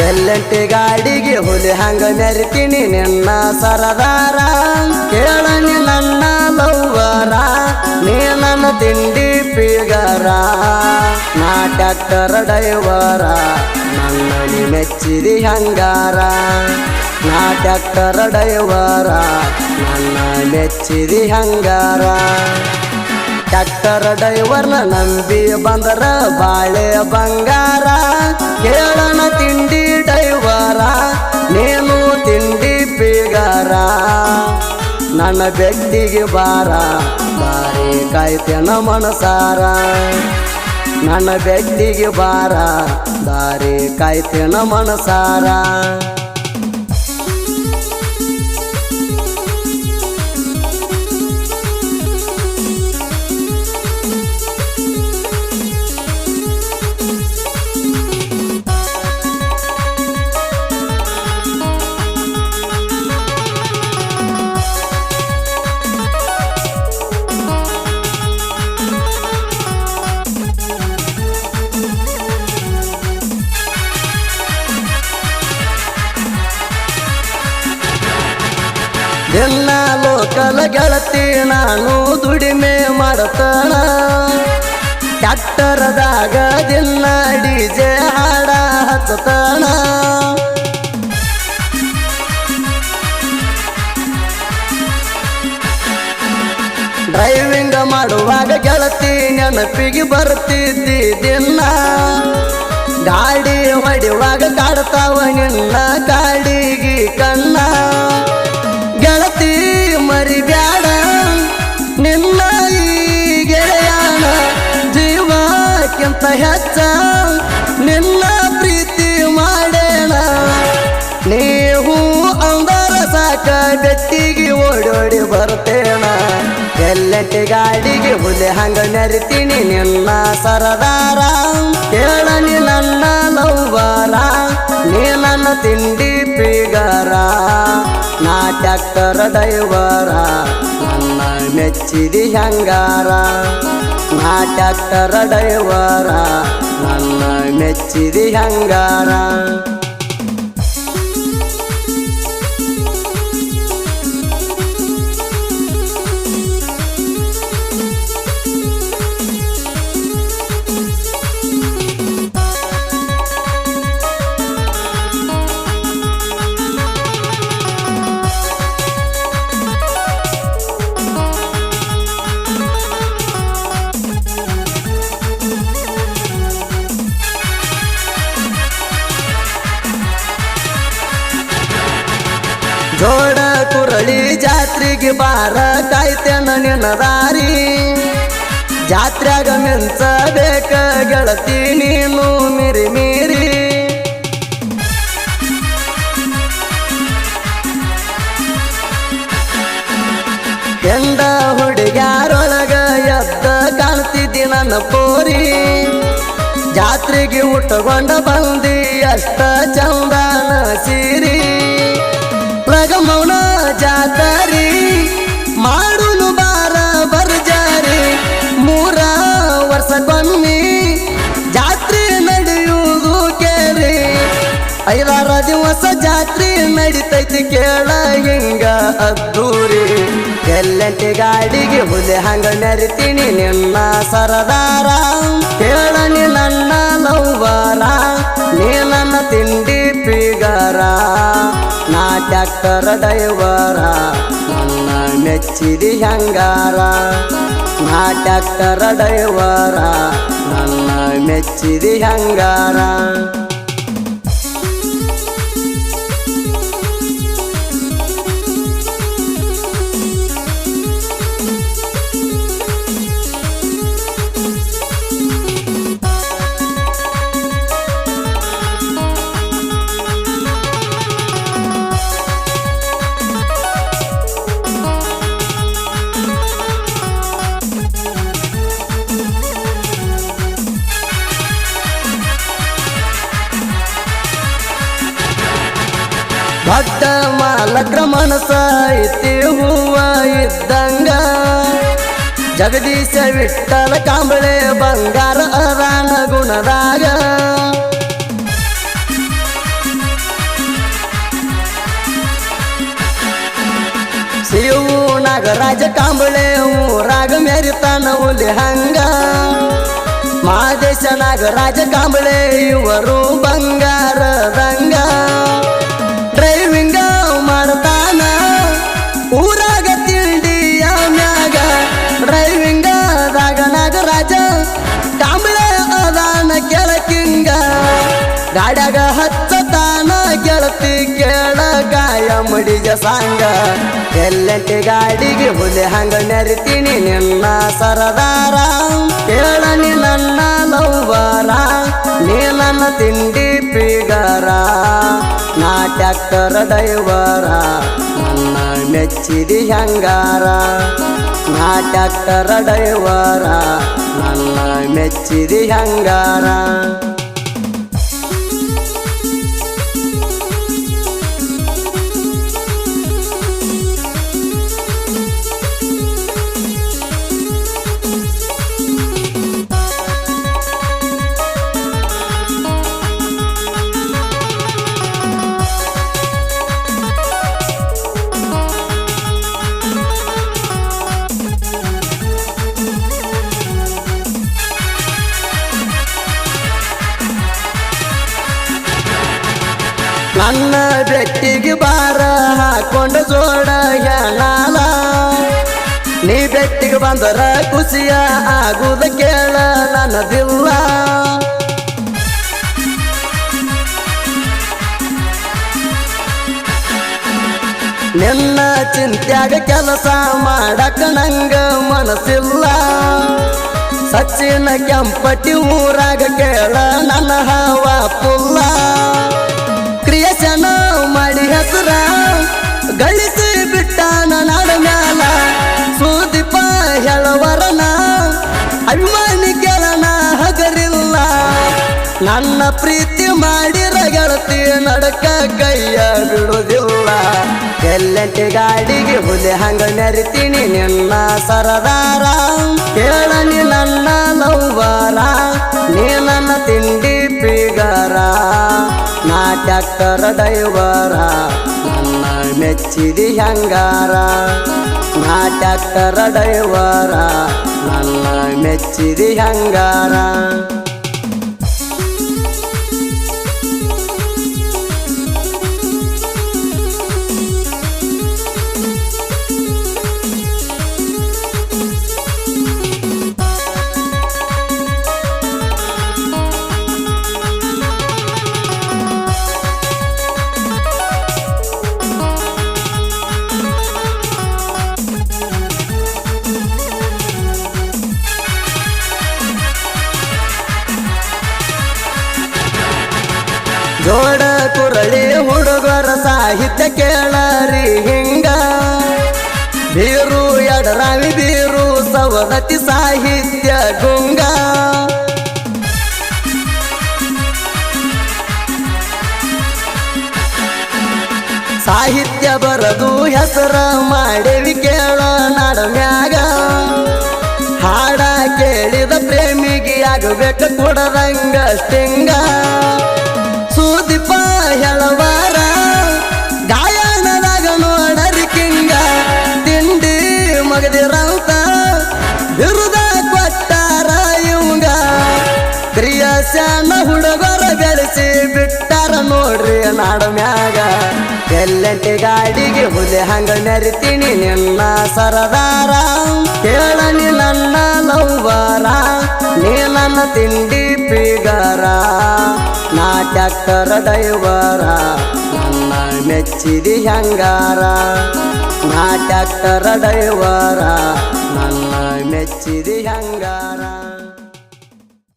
ಎಲ್ಲಂಟಿ ಗಾಡಿಗೆ ಹುಲಿ ಹಂಗ ಮೆರಿತೀನಿ ನಿನ್ನ ಸರದಾರ. ಕೇಳನಿ ನನ್ನ ಲವ್ವರ, ನೀ ನನ್ನ ತಿಂಡಿ ಪೀಗರ. ನಾ ಟ್ಯಾಕ್ಟರ್ ಡೈವರ ನನ್ನ ಹಂಗಾರ. ನಾ ಟ್ಯಾಕ್ಟರ್ ಡೈವರ ನನ್ನ ಮೆಚ್ಚಿದಿ ಹಂಗಾರ. ಟ್ಯಾಕ್ಟರ್ ಡೈವರ್ನ ನಂಬಿ ಬಂದರ ಬಾಳೆ ಬಂಗಾರ. ಕೇಳನ ತಿಂಡಿ ಡೈವರ, ನೀನು ತಿಂಡಿ ಬೇಗಾರ ನನ್ನ ಬೆಟ್ಟಿಗೆ ಬಾರ, ಬಾರಿ ಕಾಯ್ತೇನ ಮನಸಾರ. ನನ್ನ ಬೆಟ್ಟಿಗೆ ಬಾರ, ದಾರಿ ಕಾಯ್ತೇನ ಮನಸಾರ. ಗೆಳತಿ ನಾನು ದುಡಿಮೆ ಮಾಡತಣ ಟ್ಯಾಕ್ಟರದಾಗ ದಿನ ಡಿಜೆ ಹಾಡ ಹಚ್ಚತಣ ಡ್ರೈವಿಂಗ್ ಮಾಡುವಾಗ ಗೆಳತಿ ನೆನಪಿಗೆ ಬರ್ತಿದ್ದಿ ದಿನ. ಗಾಡಿ ಹೊಡೆಯುವಾಗ ಕಾಡ್ತಾವ ನಿನ್ನ ಗಾಡಿಗೆ ಕಣ್ಣ. ಗೆಳತಿ ಮರಿಬ್ಯಾಡ ಎಲ್ಲೆಟ್ಟಿ ಗಾಡಿಗೆ ಹುಲಿ ಹಂಗ ನೆರಿತೀನಿ ನಿನ್ನ ಸರದಾರ. ಕೇಳ ನನ್ನ ಲವ್ವಾರ ನೀ ನನ್ನ ತಿಂಡಿ ಪಿಗಾರ. ನಾ ಟ್ಯಾಕ್ಟರ್ ಡೈವರ ನನ್ನ ಮೆಚ್ಚಿದಿ ಹಂಗಾರ. ನಾ ಟ್ಯಾಕ್ಟರ್ ಡೈವರ ನನ್ನ ಮೆಚ್ಚಿದಿ ಹಂಗಾರ. ಜೋಡ ಕುರಳಿ ಜಾತ್ರೆಗೆ ಬಾರ ಕಾಯ್ತೇನ ನಿನ್ನ ದಾರಿ. ಮೆಂಚ ಮಿಂಚಬೇಕ ಗೆಳತಿ ನೀನು ಮಿರಿ ಮೀರಿ. ಎಂದ ಹುಡುಗ್ಯಾರೊಳಗ ಎದ್ದ ಕಾಣ್ತಿದ್ದಿ ನನ್ನ ಪೋರಿ. ಜಾತ್ರೆಗೆ ಹುಟ್ಟಗೊಂಡ ಬಂದಿ ಅಷ್ಟ ಚಂದನ ಸೀರಿ. ಜಾತರಿ ಮಾಡುನು ಬಾರ ಬರ್ಜಾರಿ. ಮೂರ ವರ್ಷಕ್ಕೊಮ್ಮಿ ಜಾತ್ರೆ ನಡೆಯುವುದು ಕೇರಿ ಐದಾರ ದಿವಸ ಜಾತ್ರೆ ನಡಿತೈತಿ ಕೇಳ ಹಿಂಗ ಅದ್ದೂರಿ. ಎಲ್ಲಂಟಿ ಗಾಡಿಗೆ ಹುಲಿ ಹಂಗ ಮೆರಿತೀನಿ ನಿನ್ನ ಸರದಾರ. ಕೇಳನಿ ನನ್ನ ಲವ್ವಾರ, ನೀ ನನ್ನ ತಿಂಡಿ ಪೀಗರ. ಟ್ಯಾಕ್ಟರ್ ಡೈವರ ನನ್ನ ಮೆಚ್ಚಿದಿ ಹಂಗಾರ ನಾ ಟ್ಯಾಕ್ಟರ್ ಡೈವರ ನನ್ನ ಮೆಚ್ಚಿದಿ ಹಂಗಾರ ಭದ್ರ ಮನಸ ಇತ್ತಿ ಹೂವ ಇದ್ದಂಗ. ಜಗದೀಶ ವಿಠಲ ಕಾಂಬಳೆ ಬಂಗಾರ ಅದಾನ ಗುಣರಾಗ ಶಿವು ನಾಗರಾಜ ಕಾಂಬಳೆ ಊರಾಗ ಮೆರಿತಾನ ಹುಲಿ ಹಂಗ. ಮಹಾದೇಶ ನಾಗರಾಜ ಕಾಂಬಳೆ ಇವರು ಬಂಗಾರ ರಂಗ ಗಾಡ್ಯಾಗ ಹಚ್ಚತಾನ ಗೆಳತಿ ಕೇಳ ಗಾಯ ಮಡಿಗ ಸಾಂಗ. ಎಲ್ಲಂಟಿ ಗಾಡಿಗೆ ಹುಲಿ ಹಂಗ ನೆರಿತೀನಿ ನಿನ್ನ ಸರದಾರ. ಕೇಳನಿ ನನ್ನ ಲವ್ವಾರ, ನೀ ನನ್ನ ತಿಂಡಿ ಪಿಗರ. ನಾ ಟ್ಯಾಕ್ಟರ್ ಡೈವರ ನನ್ನ ಮೆಚ್ಚಿದಿ ಹಂಗಾರ ನಾ ಟ್ಯಾಕ್ಟರ್ ಡೈವರ ನನ್ನ ಮೆಚ್ಚಿದಿ ಹಂಗಾರ ಹಾಕೊಂಡು ಜೋಡ ಲಾಲ ನೀ ಬೆಟ್ಟಿಗೆ ಬಂದರ ಖುಷಿಯ ಆಗುದ ಕೇಳ ನನ್ನದಿಲ್ಲ ನಿನ್ನ ಚಿಂತ್ಯಾಗ ಕೆಲಸ ಮಾಡಕ ನಂಗ ಮನಸ್ಸಿಲ್ಲ. ಸಚ್ಚಿನ ಕೆಂಪಟ್ಟಿ ಊರಾಗ ಕೇಳ ನನ್ನ ಹವ. ಅಭಿಮಾನಿ ಕೇಳನ ಹಗರಿಲ್ಲ. ನನ್ನ ಪ್ರೀತಿ ಮಾಡಿರ ಗೆಳತಿ ನಡಕ ಕೈಯ ಬಿಡುವುದಿಲ್ಲ. ಎಲ್ಲಂಟಿ ಗಾಡಿಗೆ ಹುಲಿ ಹಂಗ ನೆರಿತೀನಿ ನಿನ್ನ ಸರದಾರ. ಕೇಳನಿ ನನ್ನ ಲವ್ವಾರ ನೀ ನನ್ನ ತಿಂಡಿ ಪಿಗಾರ. ನಾ ಟ್ಯಾಕ್ಟರ್ ಡೈವರ ನನ್ನ ಮೆಚ್ಚಿದಿ ಹಂಗಾರ. ನಾ ಟ್ಯಾಕ್ಟರ್ ಡೈವರ ನನ್ನ ಮೆಚ್ಚಿದಿ ಹಂಗಾರ. ಜೋಡ ಕುರಳಿ ಹುಡುಗರ ಸಾಹಿತ್ಯ ಕೇಳರಿ ಹಿಂಗ. ಬೀರು ಎಡರಾವಿ ಬೀರು ಸವದತಿ ಸಾಹಿತ್ಯ ಗುಂಗ. ಸಾಹಿತ್ಯ ಬರದು ಹೆಸರ ಮಾಡಿವಿ ಕೇಳ ನಡಮ್ಯಾಗ ಹಾಡ ಕೇಳಿದ ಪ್ರೇಮಿಗೆ ಆಗಬೇಕು ಕೊಡದಂಗ ಸ್ಟಿಂಗ. ನಾಡ ಮ್ಯಾಗ ಎಲ್ಲೆಟ್ಟಿ ಗಾಡಿಗೆ ಹುಲಿ ಹಂಗ ನೆರಿತೀನಿ ನಿನ್ನ ಸರದಾರ. ಕೇಳನಿ ನನ್ನ ಲವ್ವಾರ ನೀ ನನ್ನ ತಿಂಡಿ ಪಿಗರ. ನಾ ಟ್ಯಾಕ್ಟರ್ ಡೈವರ ನನ್ನ ಮೆಚ್ಚಿದಿ ಹಂಗಾರ. ನಾ ಟ್ಯಾಕ್ಟರ್ ಡೈವರ ನನ್ನ ಮೆಚ್ಚಿದಿ ಹಂಗಾರ.